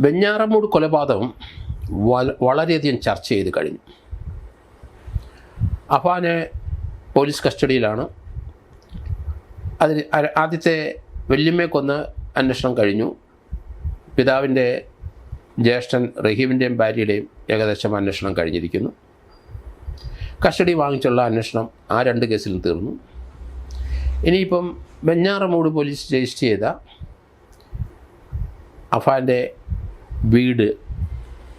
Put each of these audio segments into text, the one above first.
വെഞ്ഞാറമൂട് കൊലപാതകം വളരെയധികം ചർച്ച ചെയ്ത് കഴിഞ്ഞു. അഫാനെ പോലീസ് കസ്റ്റഡിയിലാണ്. അതിന് ആദ്യത്തെ വല്യമ്മയെ കൊന്ന് അന്വേഷണം കഴിഞ്ഞു. പിതാവിന്റെ ജ്യേഷ്ഠൻ റഹീമിന്റെയും ഭാര്യയുടെയും ഏകദേശം അന്വേഷണം കഴിഞ്ഞിരിക്കുന്നു. കസ്റ്റഡി വാങ്ങിച്ചുള്ള അന്വേഷണം ആ രണ്ട് കേസിലും തീർന്നു. ഇനിയിപ്പം വെഞ്ഞാറമൂട് പോലീസ് രജിസ്റ്റർ ചെയ്ത അഫാന്റെ വീട്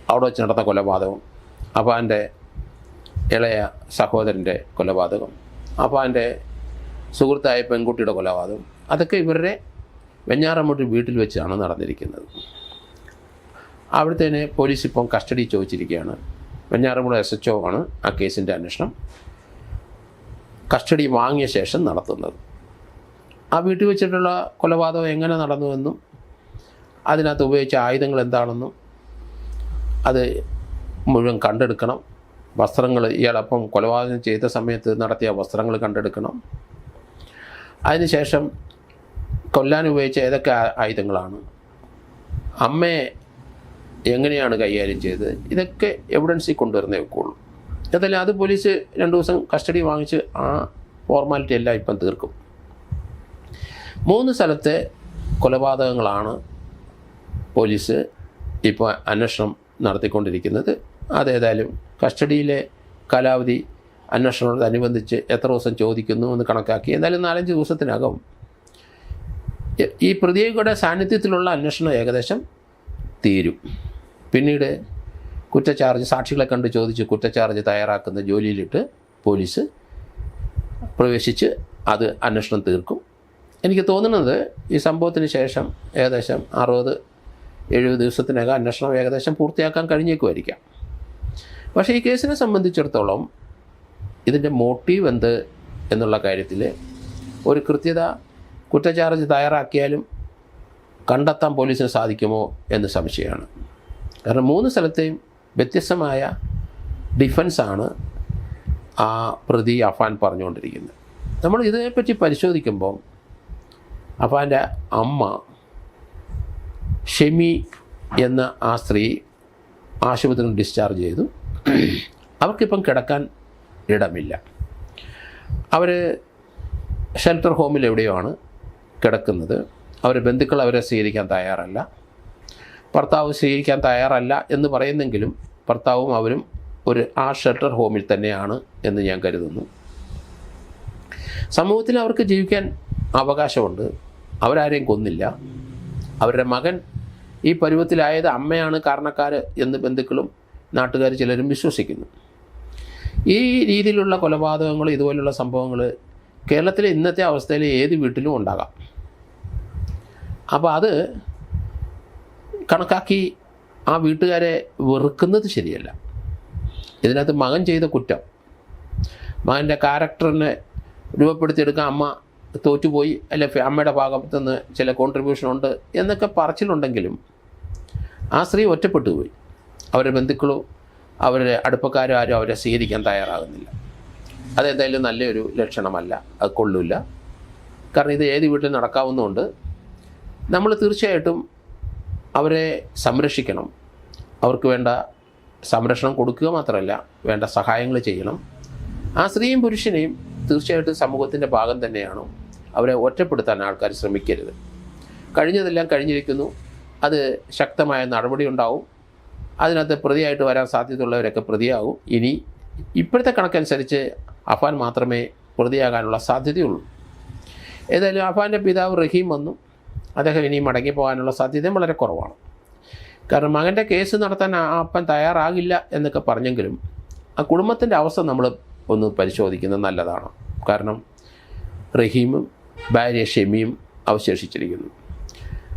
അവിടെ വെച്ച് നടന്ന കൊലപാതകം. അപ്പാന്റെ ഇളയ സഹോദരന്റെ കൊലപാതകം. അപ്പാന്റെ സുഹൃത്തായ പെൺകുട്ടിയുടെ കൊലപാതകം. അതൊക്കെ ഇവരുടെ വെഞ്ഞാറമ്മൂട്ടി വീട്ടിൽ വെച്ചാണ് നടന്നിരിക്കുന്നത്. അവിടുത്തേനെ പോലീസ് ഇപ്പം കസ്റ്റഡി ചോദിച്ചിരിക്കുകയാണ്. വെഞ്ഞാറമ്മൂട് എസ് എച്ച് ഒ ആണ് ആ കേസിന്റെ അന്വേഷണം. കസ്റ്റഡി വാങ്ങിയ ശേഷം നടത്തുന്നത്. ആ വീട്ടിൽ വെച്ചിട്ടുള്ള കൊലപാതകം എങ്ങനെ നടന്നുവെന്നും അതിനകത്ത് ഉപയോഗിച്ച ആയുധങ്ങൾ എന്താണെന്നും അത് മുഴുവൻ കണ്ടെടുക്കണം. വസ്ത്രങ്ങൾ ഇയാളപ്പം കൊലപാതകം ചെയ്ത സമയത്ത് നടത്തിയ വസ്ത്രങ്ങൾ കണ്ടെടുക്കണം. അതിനുശേഷം കൊല്ലാൻ ഉപയോഗിച്ച ഏതൊക്കെ ആയുധങ്ങളാണ്? അമ്മയെ എങ്ങനെയാണ് കൈകാര്യം ചെയ്തത്? ഇതൊക്കെ എവിഡൻസിൽ കൊണ്ടുവരുന്നേ വെക്കുള്ളൂ അതല്ല അത് പോലീസ് രണ്ട് ദിവസം കസ്റ്റഡി വാങ്ങിച്ച് ആ ഫോർമാലിറ്റി എല്ലാം ഇപ്പം തീർക്കും. മൂന്ന് സ്ഥലത്തെ കൊലപാതകങ്ങളാണ് പോലീസ് ഇപ്പോൾ അന്വേഷണം നടത്തിക്കൊണ്ടിരിക്കുന്നത്. അതേതായാലും കസ്റ്റഡിയിലെ കാലാവധി അന്വേഷണത്തോടനുബന്ധിച്ച് എത്ര ദിവസം ചോദിക്കുന്നു എന്ന് കണക്കാക്കി. എന്തായാലും നാലഞ്ച് ദിവസത്തിനകം ഈ- പ്രതിയുടെ സാന്നിധ്യത്തിലുള്ള അന്വേഷണം ഏകദേശം തീരും. പിന്നീട് കുറ്റചാർജ് സാക്ഷികളെ കണ്ട് ചോദിച്ച് കുറ്റചാർജ് തയ്യാറാക്കുന്ന ജോലിയിലിട്ട് പോലീസ് പ്രവേശിച്ച് അത് അന്വേഷണം തീർക്കും. എനിക്ക് തോന്നുന്നത് ഈ സംഭവത്തിന് ശേഷം ഏകദേശം അറുപത് എഴുപത് ദിവസത്തിനകം അന്വേഷണം ഏകദേശം പൂർത്തിയാക്കാൻ കഴിഞ്ഞേക്കുമായിരിക്കാം. പക്ഷേ ഈ കേസിനെ സംബന്ധിച്ചിടത്തോളം ഇതിന്റെ മോട്ടീവ് എന്ത് എന്നുള്ള കാര്യത്തിൽ ഒരു കൃത്യത കുറ്റചാർജ് തയ്യാറാക്കിയാലും കണ്ടെത്താൻ പോലീസിന് സാധിക്കുമോ എന്ന് സംശയമാണ്. കാരണം മൂന്ന് സ്ഥലത്തെയും വ്യത്യസ്തമായ ഡിഫൻസാണ് ആ പ്രതി അഫാൻ പറഞ്ഞുകൊണ്ടിരിക്കുന്നത്. നമ്മൾ ഇതിനെപ്പറ്റി പരിശോധിക്കുമ്പോൾ അഫാന്റെ അമ്മ ഷെമി എന്ന ആ സ്ത്രീ ആശുപത്രിയിൽ ഡിസ്ചാർജ് ചെയ്തു. അവർക്കിപ്പം കിടക്കാൻ ഇടമില്ല. അവർ ഷെൽട്ടർ ഹോമിൽ എവിടെയോ ആണ് കിടക്കുന്നത്? അവർ ബന്ധുക്കൾ അവരെ സ്വീകരിക്കാൻ തയ്യാറല്ല. ഭർത്താവ് സ്വീകരിക്കാൻ തയ്യാറല്ല എന്ന് പറയുന്നെങ്കിലും ഭർത്താവും അവരും ഒരു ആ ഷെൽട്ടർ ഹോമിൽ തന്നെയാണ് എന്ന് ഞാൻ കരുതുന്നു. സമൂഹത്തിൽ അവർക്ക് ജീവിക്കാൻ അവകാശമുണ്ട്. അവരാരെയും കൊന്നില്ല. അവരുടെ മകൻ ഈ പരുവത്തിലായത് അമ്മയാണ് കാരണക്കാർ എന്ന് ബന്ധുക്കളും നാട്ടുകാർ ചിലരും വിശ്വസിക്കുന്നു. ഈ രീതിയിലുള്ള കൊലപാതകങ്ങൾ ഇതുപോലുള്ള സംഭവങ്ങൾ കേരളത്തിലെ ഇന്നത്തെ അവസ്ഥയിൽ ഏത് വീട്ടിലും ഉണ്ടാകാം. അപ്പോൾ അത് കണക്കാക്കി ആ വീട്ടുകാരെ വെറുക്കുന്നത് ശരിയല്ല. ഇതിനകത്ത് മകൻ ചെയ്ത കുറ്റം മകന്റെ ക്യാരക്ടറിനെ രൂപപ്പെടുത്തിയെടുക്കാൻ അമ്മ തോറ്റുപോയി അല്ലെ അമ്മയുടെ ഭാഗത്ത് നിന്ന് ചില കോൺട്രിബ്യൂഷൻ ഉണ്ട് എന്നൊക്കെ പറച്ചിലുണ്ടെങ്കിലും ആ സ്ത്രീ ഒറ്റപ്പെട്ടു പോയി. അവരുടെ ബന്ധുക്കളോ അവരുടെ അടുപ്പക്കാരോ ആരും അവരെ സ്വീകരിക്കാൻ തയ്യാറാകുന്നില്ല. അതെന്തായാലും നല്ലൊരു ലക്ഷണമല്ല അത് കൊള്ളില്ല കാരണം ഇത് ഏത് വീട്ടിൽ നടക്കാവുന്നതുകൊണ്ട് നമ്മൾ തീർച്ചയായിട്ടും അവരെ സംരക്ഷിക്കണം. അവർക്ക് വേണ്ട സംരക്ഷണം കൊടുക്കുക മാത്രമല്ല വേണ്ട സഹായങ്ങൾ ചെയ്യണം. ആ സ്ത്രീയും പുരുഷനെയും തീർച്ചയായിട്ടും സമൂഹത്തിന്റെ ഭാഗം തന്നെയാണ്. അവരെ ഒറ്റപ്പെടുത്താൻ ആൾക്കാർ ശ്രമിക്കരുത്. കഴിഞ്ഞതെല്ലാം കഴിഞ്ഞിരിക്കുന്നു. അത് ശക്തമായ നടപടി ഉണ്ടാവും അതിനകത്ത് പ്രതിയായിട്ട് വരാൻ സാധ്യതയുള്ളവരൊക്കെ പ്രതിയാകും. ഇനി ഇപ്പോഴത്തെ കണക്കനുസരിച്ച് അഫാൻ മാത്രമേ പ്രതിയാകാനുള്ള സാധ്യതയുള്ളൂ. ഏതായാലും അഫാന്റെ പിതാവ് റഹീം വന്നു. അദ്ദേഹം ഇനി മടങ്ങി പോകാനുള്ള സാധ്യതയും വളരെ കുറവാണ്. കാരണം മകന്റെ കേസ് നടത്താൻ അപ്പൻ തയ്യാറാകില്ല എന്നൊക്കെ പറഞ്ഞെങ്കിലും ആ കുടുംബത്തിന്റെ അവസ്ഥ നമ്മൾ ഒന്ന് പരിശോധിക്കുന്നത് നല്ലതാണ്. കാരണം റഹീമും ഭാര്യ ഷെമിയും അവശേഷിച്ചിരിക്കുന്നു.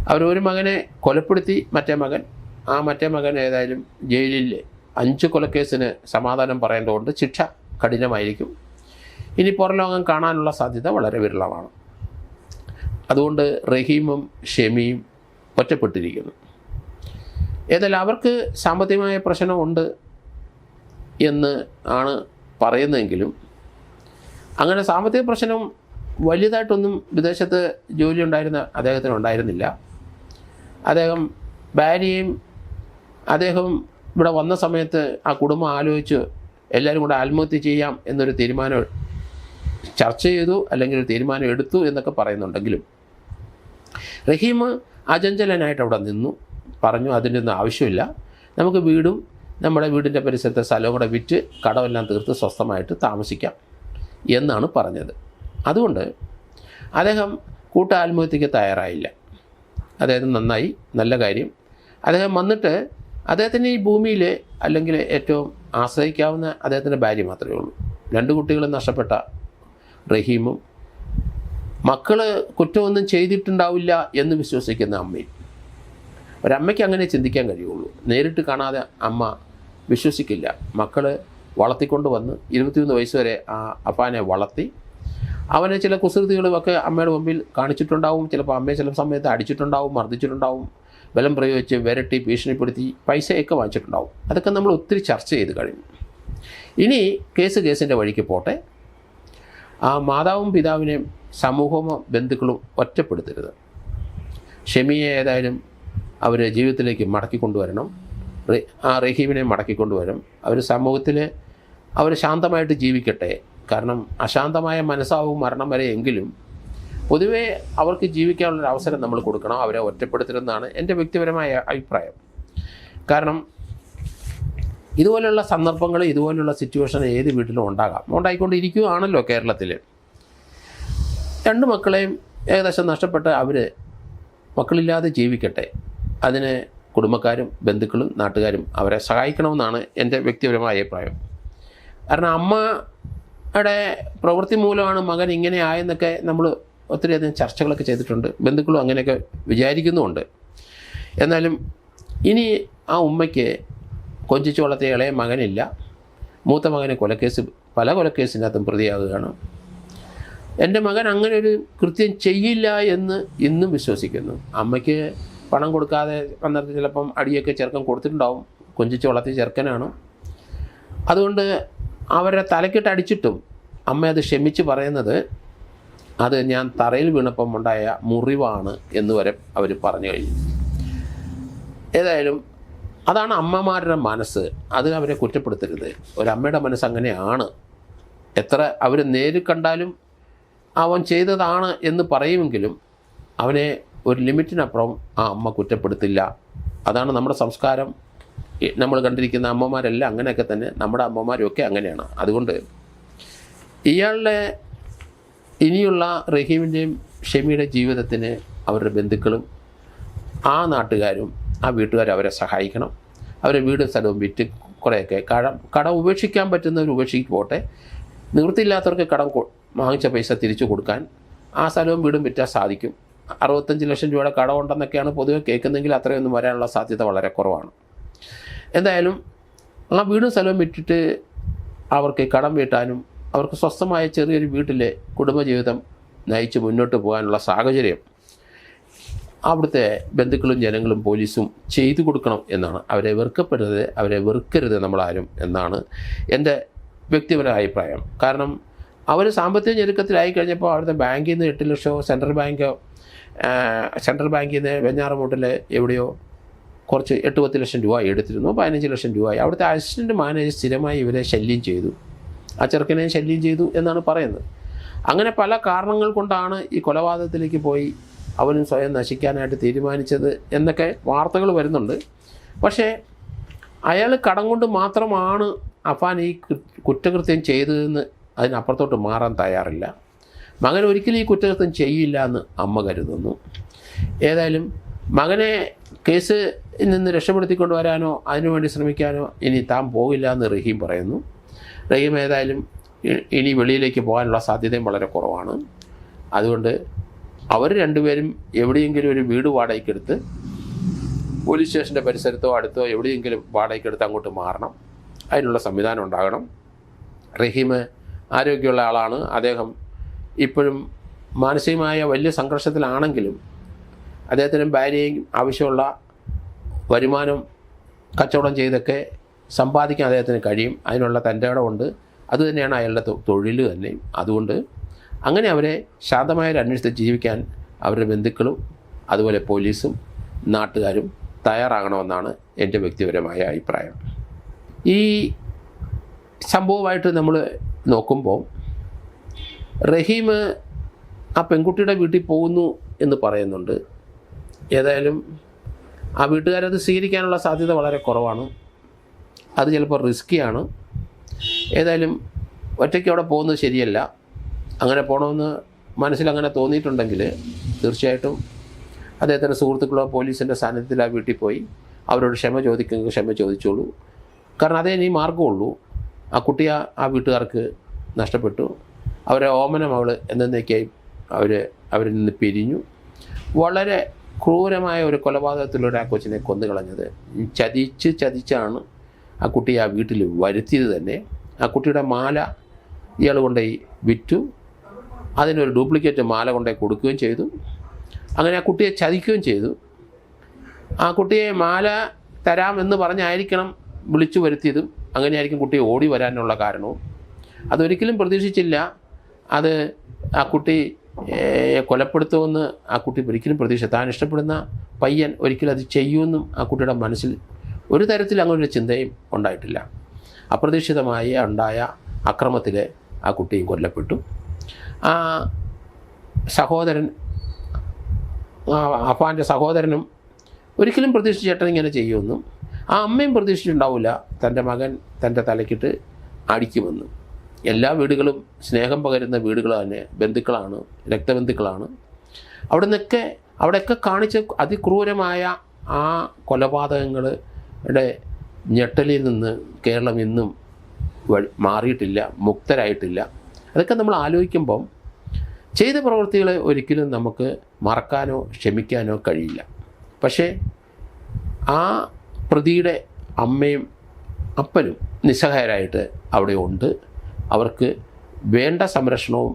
അവർ ഒരു മകനെ കൊലപ്പെടുത്തി മറ്റേ മകൻ ആ മറ്റേ മകൻ ഏതായാലും ജയിലിൽ അഞ്ച് കൊലക്കേസിന് സമാധാനം പറയേണ്ടതുകൊണ്ട് ശിക്ഷ കഠിനമായിരിക്കും. ഇനി പുറലോകം കാണാനുള്ള സാധ്യത വളരെ വിരളമാണ്. അതുകൊണ്ട് റഹീമും ഷെമിയും ഒറ്റപ്പെട്ടിരിക്കുന്നു. ഏതായാലും അവർക്ക് സാമ്പത്തികമായ പ്രശ്നമുണ്ട് എന്ന് ആണ് പറയുന്നതെങ്കിലും അങ്ങനെ സാമ്പത്തിക പ്രശ്നം വലുതായിട്ടൊന്നും വിദേശത്ത് ജോലി ഉണ്ടായിരുന്ന അദ്ദേഹത്തിന് ഉണ്ടായിരുന്നില്ല. അദ്ദേഹം ഭാര്യയും അദ്ദേഹം ഇവിടെ വന്ന സമയത്ത് ആ കുടുംബം ആലോചിച്ച് എല്ലാവരും കൂടെ ആത്മഹത്യ ചെയ്യാം എന്നൊരു തീരുമാനം ചർച്ച ചെയ്തു അല്ലെങ്കിൽ ഒരു തീരുമാനം എടുത്തു എന്നൊക്കെ പറയുന്നുണ്ടെങ്കിലും റഹീം അചഞ്ചലനായിട്ട് അവിടെ നിന്നു. പറഞ്ഞു അതിന്റെ ഒന്നും ആവശ്യമില്ല. നമുക്ക് വീടും നമ്മുടെ വീടിന്റെ പരിസരത്തെ സ്ഥലവും കൂടെ വിറ്റ് കടമെല്ലാം തീർത്ത് സ്വസ്ഥമായിട്ട് താമസിക്കാം എന്നാണ് പറഞ്ഞത്. അതുകൊണ്ട് അദ്ദേഹം കൂട്ട ആത്മഹത്യക്ക് തയ്യാറായില്ല. അദ്ദേഹം നന്നായി നല്ല കാര്യം. അദ്ദേഹം വന്നിട്ട് അദ്ദേഹത്തിന് ഈ ഭൂമിയിൽ അല്ലെങ്കിൽ ഏറ്റവും ആശ്രയിക്കാവുന്ന അദ്ദേഹത്തിന്റെ ഭാര്യ മാത്രമേ ഉള്ളൂ. രണ്ട് കുട്ടികളും നഷ്ടപ്പെട്ട റഹീമും മക്കൾ കുറ്റമൊന്നും ചെയ്തിട്ടുണ്ടാവില്ല എന്ന് വിശ്വസിക്കുന്ന അമ്മയും. ഒരമ്മയ്ക്ക് അങ്ങനെ ചിന്തിക്കാൻ കഴിയുള്ളൂ. നേരിട്ട് കാണാതെ അമ്മ വിശ്വസിക്കില്ല. മക്കൾ വളർത്തിക്കൊണ്ട് വന്ന് ഇരുപത്തിമൂന്ന് വയസ്സ് വരെ ആ അപ്പാനെ വളർത്തി അവനെ ചില കുസൃതികളും ഒക്കെ അമ്മയുടെ മുമ്പിൽ കാണിച്ചിട്ടുണ്ടാവും. ചിലപ്പോൾ അമ്മയെ ചില സമയത്ത് അടിച്ചിട്ടുണ്ടാവും മർദ്ദിച്ചിട്ടുണ്ടാവും. ബലം പ്രയോഗിച്ച് വിരട്ടി ഭീഷണിപ്പെടുത്തി പൈസയൊക്കെ വാങ്ങിച്ചിട്ടുണ്ടാവും. അതൊക്കെ നമ്മൾ ഒത്തിരി ചർച്ച ചെയ്ത് കഴിഞ്ഞു. ഇനി കേസ് കേസിന്റെ വഴിക്ക് പോട്ടെ. ആ മാതാവും പിതാവിനെയും സമൂഹമോ ബന്ധുക്കളും ഒറ്റപ്പെടുത്തരുത്. ഷെമിയെ ഏതായാലും അവരെ ജീവിതത്തിലേക്ക് മടക്കി കൊണ്ടുവരണം. ആ റഹീമിനെ മടക്കി കൊണ്ടുവരും അവർ സമൂഹത്തിൽ അവർ ശാന്തമായിട്ട് ജീവിക്കട്ടെ. കാരണം അശാന്തമായ മനസ്സാവും മരണം വരെ എങ്കിലും പൊതുവേ അവർക്ക് ജീവിക്കാനുള്ളൊരു അവസരം നമ്മൾ കൊടുക്കണം അവരെ ഒറ്റപ്പെടുത്തരുതെന്നാണ് എന്റെ വ്യക്തിപരമായ അഭിപ്രായം. കാരണം ഇതുപോലെയുള്ള സന്ദർഭങ്ങൾ ഇതുപോലെയുള്ള സിറ്റുവേഷൻ ഏത് വീട്ടിലും ഉണ്ടാകാം. ഉണ്ടായിക്കൊണ്ടിരിക്കുകയാണല്ലോ കേരളത്തിൽ രണ്ട് മക്കളെയും ഏകദേശം നഷ്ടപ്പെട്ട് അവർ മക്കളില്ലാതെ ജീവിക്കട്ടെ. അതിന് കുടുംബക്കാരും ബന്ധുക്കളും നാട്ടുകാരും അവരെ സഹായിക്കണമെന്നാണ് എന്റെ വ്യക്തിപരമായ അഭിപ്രായം. കാരണം അമ്മയുടെ പ്രവൃത്തി മൂലമാണ് മകൻ ഇങ്ങനെ ആയെന്നൊക്കെ നമ്മൾ ഒത്തിരിയധികം ചർച്ചകളൊക്കെ ചെയ്തിട്ടുണ്ട്. ബന്ധുക്കളും അങ്ങനെയൊക്കെ വിചാരിക്കുന്നുമുണ്ട്. എന്നാലും ഇനി ആ ഉമ്മയ്ക്ക് കൊഞ്ചിച്ചു വളർത്തിയ ഇളയ മകനില്ല. മൂത്ത മകനെ കൊലക്കേസ് പല കൊലക്കേസിനകത്തും പ്രതിയാകുകയാണ് എന്റെ മകൻ അങ്ങനെ ഒരു കൃത്യം ചെയ്യില്ല എന്ന് ഇന്നും വിശ്വസിക്കുന്നു. അമ്മയ്ക്ക് പണം കൊടുക്കാതെ അന്നേരത്ത് ചിലപ്പം അടിയൊക്കെ ചെറുക്കൻ കൊടുത്തിട്ടുണ്ടാവും. കൊഞ്ചിച്ച് വളർത്തിയ ചെറുക്കനാണ്. അതുകൊണ്ട് അവരെ തലക്കിട്ട് അടിച്ചിട്ടും അമ്മ അത് ക്ഷമിച്ച് പറയുന്നത് അത് ഞാൻ തറയിൽ വീണപ്പം ഉണ്ടായ മുറിവാണ് എന്ന് വരെ അവർ പറഞ്ഞു കഴിഞ്ഞു. ഏതായാലും അതാണ് അമ്മമാരുടെ മനസ്സ്. അത് അവരെ കുറ്റപ്പെടുത്തരുത്. ഒരമ്മയുടെ മനസ്സ് അങ്ങനെയാണ്. എത്ര അവർ നേരിൽ കണ്ടാലും അവൻ ചെയ്തതാണ് എന്ന് പറയുമെങ്കിലും അവനെ ഒരു ലിമിറ്റിനപ്പുറം ആ അമ്മ കുറ്റപ്പെടുത്തില്ല. അതാണ് നമ്മുടെ സംസ്കാരം. നമ്മൾ കണ്ടിരിക്കുന്ന അമ്മമാരെല്ലാം അങ്ങനെയൊക്കെ തന്നെ നമ്മുടെ അമ്മമാരൊക്കെ അങ്ങനെയാണ്. അതുകൊണ്ട് ഇയാളുടെ ഇനിയുള്ള റഹീമിന്റെയും ഷെമിയുടെ ജീവിതത്തിന് അവരുടെ ബന്ധുക്കളും ആ നാട്ടുകാരും ആ വീട്ടുകാരും അവരെ സഹായിക്കണം. അവരെ വീടും സ്ഥലവും വിറ്റ് കുറേയൊക്കെ കടം കടം ഉപേക്ഷിക്കാൻ പറ്റുന്നവർ ഉപേക്ഷിച്ച് പോട്ടെ. നിവൃത്തിയില്ലാത്തവർക്ക് കടം വാങ്ങിച്ച പൈസ തിരിച്ചു കൊടുക്കാൻ ആ സ്ഥലവും വീടും വിറ്റാൽ സാധിക്കും. അറുപത്തഞ്ച് ലക്ഷം രൂപയുടെ കടമുണ്ടെന്നൊക്കെയാണ് പൊതുവെ കേൾക്കുന്നതെങ്കിൽ അത്രയൊന്നും വരാനുള്ള സാധ്യത വളരെ കുറവാണ്. എന്തായാലും ആ വീടും സ്ഥലവും വിറ്റിട്ട് അവർക്ക് കടം വീട്ടാനും അവർക്ക് സ്വസ്ഥമായ ചെറിയൊരു വീട്ടിലെ കുടുംബജീവിതം നയിച്ച് മുന്നോട്ട് പോകാനുള്ള സാഹചര്യം അവിടുത്തെ ബന്ധുക്കളും ജനങ്ങളും പോലീസും ചെയ്തു കൊടുക്കണം എന്നാണ്. അവരെ വെറുക്കപ്പെടരുത് അവരെ വെറുക്കരുത് നമ്മളാരും എന്നാണ് എന്റെ വ്യക്തിപരമായ അഭിപ്രായം. കാരണം അവർ സാമ്പത്തിക ഞെരുക്കത്തിലായി കഴിഞ്ഞപ്പോൾ അവിടുത്തെ ബാങ്കിൽ നിന്ന് എട്ട് ലക്ഷമോ സെൻട്രൽ ബാങ്കോ സെൻട്രൽ ബാങ്കിൽ നിന്ന് വെഞ്ഞാറമൂട്ടിൽ എവിടെയോ കുറച്ച് എട്ട് പത്ത് ലക്ഷം രൂപ എടുത്തിരുന്നു പതിനഞ്ച് ലക്ഷം രൂപ അവിടുത്തെ അസിസ്റ്റന്റ് മാനേജർ സ്ഥിരമായി ഇവരെ ശല്യം ചെയ്തു. ആ ചെറുക്കനെ ശല്യം ചെയ്തു എന്നാണ് പറയുന്നത്. അങ്ങനെ പല കാരണങ്ങൾ കൊണ്ടാണ് ഈ കൊലപാതകത്തിലേക്ക് പോയി അവനും സ്വയം നശിക്കാനായിട്ട് തീരുമാനിച്ചത് എന്നൊക്കെ വാർത്തകൾ വരുന്നുണ്ട്. പക്ഷേ അയാൾ കടം കൊണ്ട് മാത്രമാണ് അഫാൻ ഈ കുറ്റകൃത്യം ചെയ്തതെന്ന് അതിനപ്പുറത്തോട്ട് മാറാൻ തയ്യാറില്ല. മകൻ ഒരിക്കലും ഈ കുറ്റകൃത്യം ചെയ്യില്ല എന്ന് അമ്മ കരുതുന്നു. ഏതായാലും മകനെ കേസ് നിന്ന് രക്ഷപ്പെടുത്തിക്കൊണ്ട് വരാനോ അതിനുവേണ്ടി ശ്രമിക്കാനോ ഇനി താൻ പോകില്ല എന്ന് റഹീം പറയുന്നു. റഹീം ഏതായാലും ഇനി വെളിയിലേക്ക് പോകാനുള്ള സാധ്യതയും വളരെ കുറവാണ്. അതുകൊണ്ട് അവർ രണ്ടുപേരും എവിടെയെങ്കിലും ഒരു വീട് വാടകയ്ക്കെടുത്ത് പോലീസ് സ്റ്റേഷന്റെ പരിസരത്തോ അടുത്തോ എവിടെയെങ്കിലും വാടകയ്ക്കെടുത്ത് അങ്ങോട്ട് മാറണം. അതിനുള്ള സംവിധാനം ഉണ്ടാകണം. റഹീം ആരോഗ്യമുള്ള ആളാണ്. അദ്ദേഹം ഇപ്പോഴും മാനസികമായ വലിയ സംഘർഷത്തിലാണെങ്കിലും അദ്ദേഹത്തിനും ഭാര്യയും ആവശ്യമുള്ള വരുമാനം കച്ചവടം ചെയ്തൊക്കെ സമ്പാദിക്കാൻ അദ്ദേഹത്തിന് കഴിയും. അതിനുള്ള തന്റെ ഇടമുണ്ട് അതുതന്നെയാണ് അയാളുടെ തൊഴിൽ തന്നെ. അതുകൊണ്ട് അങ്ങനെ അവരെ ശാന്തമായ ഒരു അന്വേഷണത്തിൽ ജീവിക്കാൻ അവരുടെ ബന്ധുക്കളും അതുപോലെ പോലീസും നാട്ടുകാരും തയ്യാറാകണമെന്നാണ് എന്റെ വ്യക്തിപരമായ അഭിപ്രായം. ഈ സംഭവമായിട്ട് നമ്മൾ നോക്കുമ്പോൾ റഹീം ആ പെൺകുട്ടിയുടെ വീട്ടിൽ പോകുന്നു എന്ന് പറയുന്നുണ്ട്. ഏതായാലും ആ വീട്ടുകാരത് സ്വീകരിക്കാനുള്ള സാധ്യത വളരെ കുറവാണ്. അത് ചിലപ്പോൾ റിസ്ക്കിയാണ് ഏതായാലും ഒറ്റയ്ക്ക് അവിടെ പോകുന്നത് ശരിയല്ല. അങ്ങനെ പോകണമെന്ന് മനസ്സിലങ്ങനെ തോന്നിയിട്ടുണ്ടെങ്കിൽ തീർച്ചയായിട്ടും അദ്ദേഹത്തിന്റെ സുഹൃത്തുക്കളോ പോലീസിന്റെ സാന്നിധ്യത്തിൽ ആ വീട്ടിൽ പോയി അവരോട് ക്ഷമ ചോദിക്കുമെങ്കിൽ ക്ഷമ ചോദിച്ചോളൂ. കാരണം അതേ ഇനി മാർഗമുള്ളൂ ആ കുട്ടിയെ ആ വീട്ടുകാർക്ക് നഷ്ടപ്പെട്ടു. അവരെ ഓമനം അവൾ എന്നേക്കായി അവർ അവരിൽ നിന്ന് പിരിഞ്ഞു. വളരെ ക്രൂരമായ ഒരു കൊലപാതകത്തിലൂടെ ആ കൊച്ചിനെ കൊന്നുകളഞ്ഞത്. ചതിച്ച് ചതിച്ചാണ് ആ കുട്ടി ആ വീട്ടിൽ വരുത്തിയത് തന്നെ. ആ കുട്ടിയുടെ മാല ഇയാൾ കൊണ്ടുപോയി വിറ്റു. അതിനൊരു ഡ്യൂപ്ലിക്കേറ്റ് മാല കൊണ്ടുപോയി കൊടുക്കുകയും ചെയ്തു. അങ്ങനെ ആ കുട്ടിയെ ചതിക്കുകയും ചെയ്തു. ആ കുട്ടിയെ മാല തരാമെന്ന് പറഞ്ഞായിരിക്കണം വിളിച്ചു വരുത്തിയതും അങ്ങനെയായിരിക്കും കുട്ടി ഓടി വരാനുള്ള കാരണവും. അതൊരിക്കലും പ്രതീക്ഷിച്ചില്ല. അത് ആ കുട്ടി കൊലപ്പെടുത്തുമെന്ന് ആ കുട്ടി ഒരിക്കലും പ്രതീക്ഷ താൻ ഇഷ്ടപ്പെടുന്ന പയ്യൻ ഒരിക്കലും അത് ചെയ്യുമെന്നും ആ കുട്ടിയുടെ മനസ്സിൽ ഒരു തരത്തിൽ അങ്ങനൊരു ചിന്തയും ഉണ്ടായിട്ടില്ല. അപ്രതീക്ഷിതമായി ഉണ്ടായ അക്രമത്തിൽ ആ കുട്ടിയും കൊല്ലപ്പെട്ടു. ആ സഹോദരൻ അപ്പാന്റെ സഹോദരനും ഒരിക്കലും പ്രതീക്ഷിച്ച ചേട്ടൻ ഇങ്ങനെ ചെയ്യുമെന്നും ആ അമ്മയും പ്രതീക്ഷിച്ചിട്ടുണ്ടാവില്ല. തന്റെ മകൻ തന്റെ തലക്കിട്ട് അടിക്കുമെന്നും. എല്ലാ വീടുകളും സ്നേഹം പകരുന്ന വീടുകൾ തന്നെ ബന്ധുക്കളാണ് രക്തബന്ധുക്കളാണ്. അവിടെ നിന്നൊക്കെ അവിടെയൊക്കെ കാണിച്ച അതിക്രൂരമായ ആ കൊലപാതകങ്ങളുടെ ഞെട്ടലിൽ നിന്ന് കേരളം ഇന്നും മാറിയിട്ടില്ല മുക്തരായിട്ടില്ല. അതൊക്കെ നമ്മൾ ആലോചിക്കുമ്പം ചെയ്ത പ്രവൃത്തികളെ ഒരിക്കലും നമുക്ക് മറക്കാനോ ക്ഷമിക്കാനോ കഴിയില്ല. പക്ഷേ ആ പ്രതിയുടെ അമ്മയും അപ്പനും നിസ്സഹായരായിട്ട് അവിടെ ഉണ്ട്. അവർക്ക് വേണ്ട സംരക്ഷണവും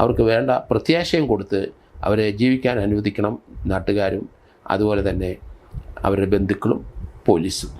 അവർക്ക് വേണ്ട പ്രത്യാശയും കൊടുത്ത് അവരെ ജീവിക്കാൻ അനുവദിക്കണം നാട്ടുകാരും അതുപോലെ തന്നെ അവരുടെ ബന്ധുക്കളും പോലീസും.